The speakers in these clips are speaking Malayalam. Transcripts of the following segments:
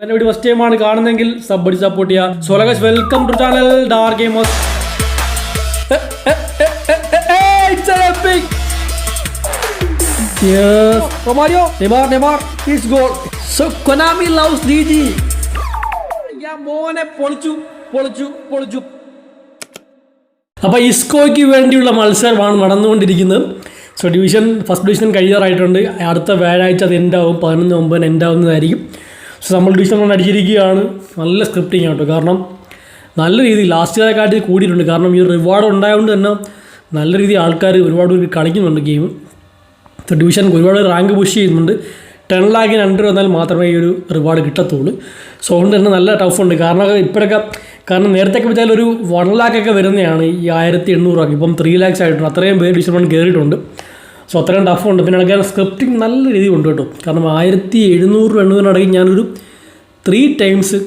എന്നെ വീഡിയോ ഫസ്റ്റ് ടൈമാണ് കാണുന്നെങ്കിൽ സബ് അടി സപ്പോർട്ട് ചെയ്യുക so welcome to channel dark gamers Yes. Romario, Neymar, Neymar, his goal. So Konami loves DG. ഞാൻ മോനെ പൊളിച്ചു പൊളിച്ചു പൊളിച്ചു. അപ്പോൾ ഇസ്കോയ്ക്ക് വേണ്ടിയുള്ള മത്സരമാണ് നടന്നുകൊണ്ടിരിക്കുന്നത്. സോ ഡിവിഷൻ ഫസ്റ്റ് ഡിവിഷൻ കഴിയാറായിട്ടുണ്ട്. അടുത്ത വ്യാഴാഴ്ച അത് എൻഡാവും പതിനൊന്ന് ഒമ്പതിന് എൻഡാവുന്നതായിരിക്കും സോ നമ്മൾ ഡിവിഷൻ കൊണ്ട് അടിച്ചിരിക്കുകയാണ്. നല്ല സ്ക്രിപ്റ്റിംഗ് കേട്ടോ. കാരണം നല്ല രീതിയിൽ ലാസ്റ്റ് കാട്ടിൽ കൂടിയിട്ടുണ്ട്. കാരണം ഈ റിവാർഡ് ഉണ്ടായതുകൊണ്ട് തന്നെ നല്ല രീതിയിൽ ആൾക്കാർ ഒരുപാട് പേര് കളിക്കുന്നുണ്ട് ഗെയിം സോ ഡിവിഷൻ ഒരുപാട് റാങ്ക് പുഷ് ചെയ്യുന്നുണ്ട്. ടെൻ ലാഖിന് അണ്ടർ വന്നാൽ മാത്രമേ ഈ ഒരു റിവാർഡ് കിട്ടത്തുള്ളൂ. സോ അതുകൊണ്ട് തന്നെ നല്ല ടഫുണ്ട് കാരണം ഇപ്പോഴൊക്കെ കാരണം നേരത്തെയൊക്കെ വെച്ചാൽ ഒരു വൺ ലാക്കൊക്കെ വരുന്നതാണ് ഈ ആയിരത്തി എണ്ണൂറ് ഇപ്പം ത്രീ ലാക്സ് ആയിട്ടുണ്ട്. അത്രയും പേര് ഡിവിഷൻ വൺ കയറിയിട്ടുണ്ട് സോ അത്രയും ടഫുണ്ട് പിന്നെ ഇടയ്ക്ക് സ്ക്രിപ്റ്റിംഗ് നല്ല രീതിയിൽ ഉണ്ട് കേട്ടോ. കാരണം ആയിരത്തി എഴുന്നൂറ് എണ്ണൂറിനിടയിൽ ഞാനൊരു ത്രീ ടൈംസ്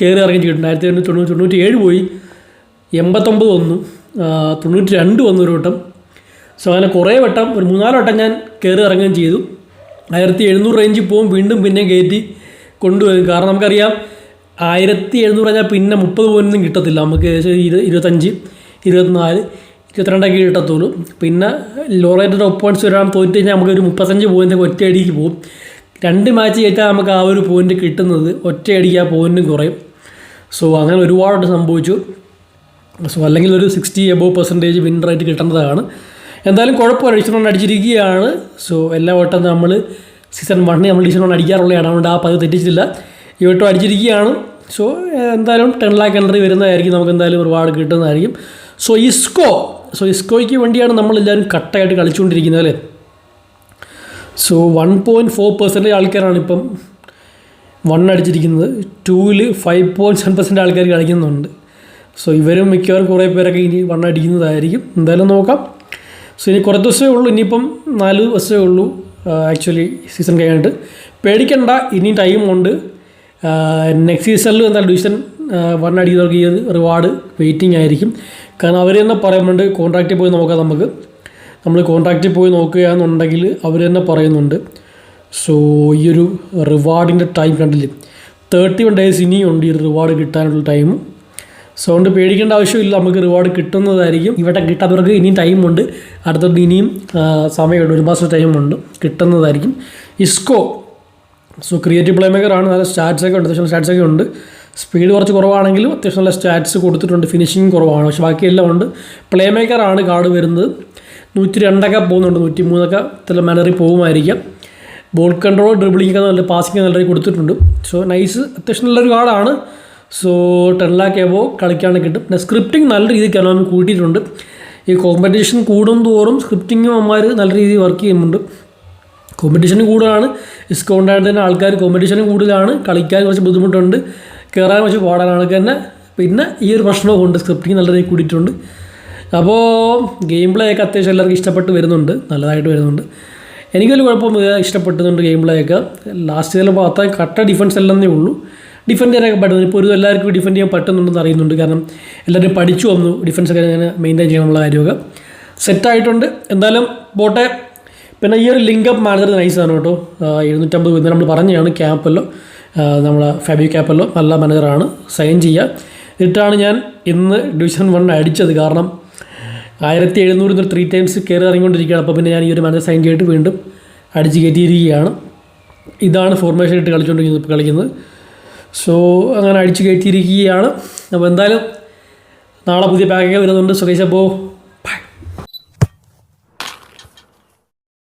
കയറി ഇറങ്ങി ചെയ്തിട്ടുണ്ട് ആയിരത്തി എണ്ണൂറ്റി തൊണ്ണൂറ്റി ഏഴ് പോയി. എൺപത്തൊമ്പത് വന്നു. തൊണ്ണൂറ്റി രണ്ട് വന്നു ഒരു വട്ടം. സോ അങ്ങനെ കുറേ വട്ടം ഒരു മൂന്നാൽ വട്ടം ഞാൻ കയറി ഇറങ്ങുകയും ചെയ്തു. ആയിരത്തി എഴുന്നൂറ് റേഞ്ചിൽ പോകും വീണ്ടും പിന്നെ കയറ്റി കൊണ്ടുവരും. കാരണം നമുക്കറിയാം ആയിരത്തി എഴുന്നൂറ് കഴിഞ്ഞാൽ പിന്നെ മുപ്പത് പോയിന്റൊന്നും കിട്ടത്തില്ല. നമുക്ക് ഏകദേശം ഇരുപത്തഞ്ച് ഇരുപത്തിനാല്. ഇരുപത്തിരണ്ടൊക്കെ കിട്ടത്തുള്ളൂ പിന്നെ ലോ റേറ്റഡ് ഒപ്പോയിന്റ്സ് വരാൻ തോറ്റ് കഴിഞ്ഞാൽ നമുക്ക് ഒരു മുപ്പത്തഞ്ച് പോയിന്റ് ഒറ്റയടിക്ക് പോകും രണ്ട് മാച്ച് കഴിഞ്ഞാൽ നമുക്ക് ആ ഒരു പോയിന്റ് കിട്ടുന്നത് ഒറ്റയടിക്ക് ആ പോയിന്റും കുറയും. സോ അങ്ങനെ ഒരുപാട് സംഭവിച്ചു. സോ അല്ലെങ്കിൽ ഒരു sixty above percentage win rate കിട്ടേണ്ടതാണ് എന്തായാലും കുഴപ്പമില്ല ഡിഷൻ വൺ അടിച്ചിരിക്കുകയാണ്. സോ എല്ലാ വട്ടം നമ്മൾ സീസൺ വണ്ണിൽ നമ്മൾ ഡിഷൻ വൺ അടിക്കാറുള്ളതാണ് അതുകൊണ്ട് ആ പതിവ് തെറ്റിച്ചില്ല ഈ വട്ടം അടിച്ചിരിക്കുകയാണ്. സോ എന്തായാലും ടെൻ ലാക്ക് എൻട്രി വരുന്നതായിരിക്കും. നമുക്ക് എന്തായാലും ഒരുപാട് കിട്ടുന്നതായിരിക്കും. സോ ഇസ്കോ സോ ഇസ്കോയ്ക്ക് വേണ്ടിയാണ് നമ്മളെല്ലാവരും കട്ടായിട്ട് കളിച്ചുകൊണ്ടിരിക്കുന്നത് അല്ലേ? So one point four percentage ആൾക്കാരാണ് ഇപ്പം വൺ അടിച്ചിരിക്കുന്നത്. ടൂവിൽ ഫൈവ് പോയിന്റ് സെവൻ പെർസെന്റ് ആൾക്കാർ കളിക്കുന്നുണ്ട്. സോ ഇവരും മിക്കവാറും കുറേ പേരൊക്കെ ഇനി വൺ അടിക്കുന്നതായിരിക്കും. എന്തായാലും നോക്കാം. സോ ഇനി കുറച്ച് ദിവസമേ ഉള്ളൂ. ഇനിയിപ്പം നാല് ദിവസമേ ഉള്ളൂ ആക്ച്വലി സീസൺ കഴിഞ്ഞിട്ട്. പേടിക്കണ്ട ഇനി ടൈമുണ്ട് നെക്സ്റ്റ് സീസണിൽ എന്തായാലും ഡിവിഷൻ വൺ അടിക്കുന്നവർക്ക് ഈ റിവാർഡ് വെയിറ്റിംഗ് ആയിരിക്കും. കാരണം അവർ തന്നെ പറയുന്നുണ്ട് കോൺട്രാക്റ്റിൽ പോയി നോക്കാം നമുക്ക്. നമ്മൾ കോൺട്രാക്റ്റിൽ പോയി നോക്കുകയാണെന്നുണ്ടെങ്കിൽ അവർ തന്നെ പറയുന്നുണ്ട്. സോ ഈ ഒരു റിവാർഡിന്റെ ടൈം കണ്ടില്ലേ? തേർട്ടി വൺ ഡേയ്സ് ഇനിയുണ്ട് ഈ റിവാർഡ് കിട്ടാനുള്ള ടൈം സോ അതുകൊണ്ട് പേടിക്കേണ്ട ആവശ്യമില്ല നമുക്ക് റിവാർഡ് കിട്ടുന്നതായിരിക്കും. ഇവിടെ കിട്ടാത്തവർക്ക് ഇനിയും ടൈമുണ്ട് അടുത്തത് ഇനിയും സമയമുണ്ട്. ഒരു മാസം ടൈമുണ്ട് കിട്ടുന്നതായിരിക്കും. ഇസ്കോ. സോ ക്രിയേറ്റീവ് പ്ലേ മേക്കറാണ് നല്ല സ്റ്റാറ്റ്സൊക്കെ ഉണ്ട്. സ്റ്റാറ്റ്സൊക്കെ ഉണ്ട്. സ്പീഡ് കുറച്ച് കുറവാണെങ്കിലും അത്യാവശ്യം നല്ല സ്റ്റാറ്റ്സ് കൊടുത്തിട്ടുണ്ട് ഫിനിഷിങ് കുറവാണ്. പക്ഷേ ബാക്കിയെല്ലാം ഉണ്ട്. പ്ലേ മേക്കറാണ് കാർഡ് വരുന്നത്. നൂറ്റി രണ്ടൊക്കെ പോകുന്നുണ്ട് നൂറ്റി മൂന്നൊക്കെ ഇത്ര മാനറിൽ പോകുമായിരിക്കാം. ബോൾ കൺട്രോൾ ഡ്രിബിളിംഗ് ഒക്കെ നല്ല പാസിംഗ് നല്ല കൊടുത്തിട്ടുണ്ട്. സോ നൈസ് അത്യാവശ്യം നല്ലൊരു കാർഡാണ്. സോ ടെൻ ലാക്ക് എബോ കളിക്കാണ്ട് കിട്ടും. പിന്നെ സ്ക്രിപ്റ്റിംഗ് നല്ല രീതിക്ക് എല്ലാം കൂട്ടിയിട്ടുണ്ട്. ഈ കോമ്പറ്റീഷൻ കൂടും തോറും സ്ക്രിപ്റ്റിങ്ങും അമ്മമാർ നല്ല രീതിയിൽ വർക്ക് ചെയ്യുന്നുണ്ട്. കോമ്പറ്റീഷൻ കൂടുതലാണ്. ഡിസ്കൗണ്ടായിട്ട് തന്നെ ആൾക്കാർ കോമ്പറ്റീഷൻ കൂടുതലാണ്. കളിക്കാൻ കുറച്ച് ബുദ്ധിമുട്ടുണ്ട്. കയറാൻ വെച്ച് പാടാനാണ് തന്നെ പിന്നെ ഈ ഒരു പ്രശ്നവും ഉണ്ട് സ്ക്രിപ്റ്റിംഗ് നല്ല രീതിയിൽ കൂടിയിട്ടുണ്ട്. അപ്പോൾ ഗെയിം പ്ലേ ഒക്കെ അത്യാവശ്യം എല്ലാവർക്കും ഇഷ്ടപ്പെട്ട് വരുന്നുണ്ട് നല്ലതായിട്ട് വരുന്നുണ്ട്. എനിക്കൊരു കുഴപ്പം ഇഷ്ടപ്പെട്ടുന്നുണ്ട് ഗെയിം പ്ലേ ഒക്കെ. ലാസ്റ്റ് ചിലപ്പോൾ അത്രയും കട്ട ഡിഫൻസ് അല്ലെന്നേ ഉള്ളൂ. ഡിഫെൻഡ് ചെയ്യാനൊക്കെ പറ്റുന്നു ഇപ്പോൾ ഒരു എല്ലാവർക്കും ഡിഫൻഡ് ചെയ്യാൻ പറ്റുന്നുണ്ടെന്ന് അറിയുന്നുണ്ട്. കാരണം എല്ലാവരും പഠിച്ചു വന്നു ഡിഫൻസ് ഒക്കെ എങ്ങനെ മെയിന്റെയിൻ ചെയ്യാനുള്ള കാര്യമൊക്കെ. സെറ്റായിട്ടുണ്ട് എന്തായാലും പോട്ടെ. പിന്നെ ഈ ഒരു ലിങ്കപ്പ് മാനേജർ നൈസാണ് കേട്ടോ. എഴുന്നൂറ്റമ്പത് നമ്മൾ പറഞ്ഞതാണ് ക്യാപ്പല്ലോ നമ്മളെ ഫാബി ക്യാപ്പല്ലോ നല്ല മാനേജറാണ്. സൈൻ ചെയ്യുക എന്നിട്ടാണ് ഞാൻ ഇന്ന് ഡിവിഷൻ വൺ അടിച്ചത്. കാരണം ആയിരത്തി എഴുന്നൂറിൽ ത്രീ ടൈംസ് കയറി ഇറങ്ങിക്കൊണ്ടിരിക്കുകയാണ്. അപ്പോൾ പിന്നെ ഞാൻ ഈ ഒരു മാനേജർ സൈൻ ചെയ്തിട്ട് വീണ്ടും അടിച്ച് കയറ്റിയിരിക്കുകയാണ്. ഇതാണ് ഫോർമേഷൻ ഇട്ട് കളിച്ചുകൊണ്ടിരിക്കുന്നത് ഇപ്പോൾ കളിക്കുന്നത്. സോ അങ്ങനെ അടിച്ച് കയറ്റിയിരിക്കുകയാണ്. അപ്പോൾ എന്തായാലും നാളെ പുതിയ പാക്കൊക്കെ വരുന്നുണ്ട്. സുരേഷ് അപ്പോൾ